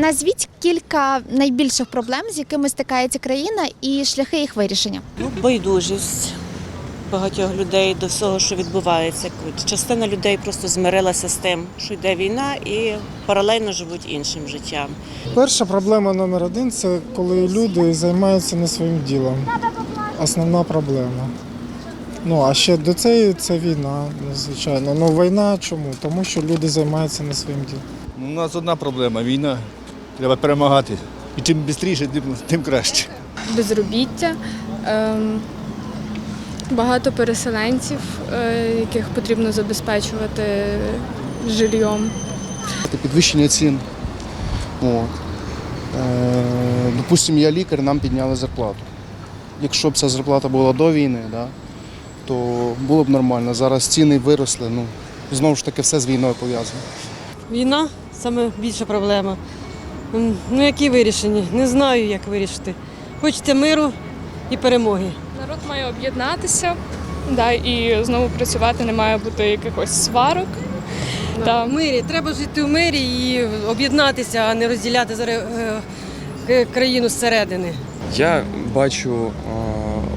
Назвіть кілька найбільших проблем, з якими стикається країна, і шляхи їх вирішення. Ну, байдужість багатьох людей до всього, що відбувається. Частина людей просто змирилася з тим, що йде війна, і паралельно живуть іншим життям. Перша проблема номер один це коли люди займаються не своїм ділом. Основна проблема. Ну а ще до цієї це війна, звичайно. Ну війна чому? Тому що люди займаються не своїм ділом. Ну, У нас одна проблема війна. Треба перемагати. І чим швидше, тим, краще. безробіття, ем, багато переселенців, е, яких потрібно забезпечувати жильйом. Це підвищення цін. От. Е, допустимо, я лікар, нам підняли зарплату. Якщо б ця зарплата була до війни, да, то було б нормально. Зараз ціни виросли. Ну, знову ж таки, все з війною пов'язано. Війна саме більша проблема. Ну які вирішені? Не знаю, як вирішити. Хочеться миру і перемоги. Народ має об'єднатися да, і знову працювати, не має бути якихось сварок. Да. В мирі треба жити в мирі і об'єднатися, а не розділяти е, країну зсередини. Я бачу е,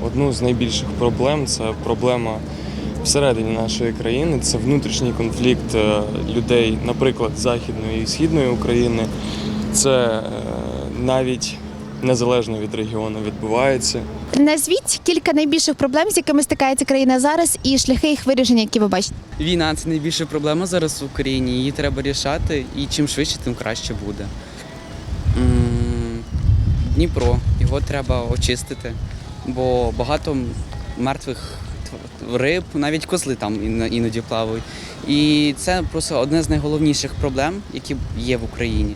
одну з найбільших проблем це проблема всередині нашої країни. Це внутрішній конфлікт е, людей, наприклад, Західної і Східної України. Це е, навіть незалежно від регіону відбувається. Назвіть кілька найбільших проблем, з якими стикається країна зараз, і шляхи їх вирішення, які ви бачите. Війна це найбільша проблема зараз в Україні. Її треба рішати, і чим швидше, тим краще буде. Дніпро, його треба очистити, бо багато мертвих риб, навіть козли там іно- іноді плавають. І це просто одне з найголовніших проблем, які є в Україні.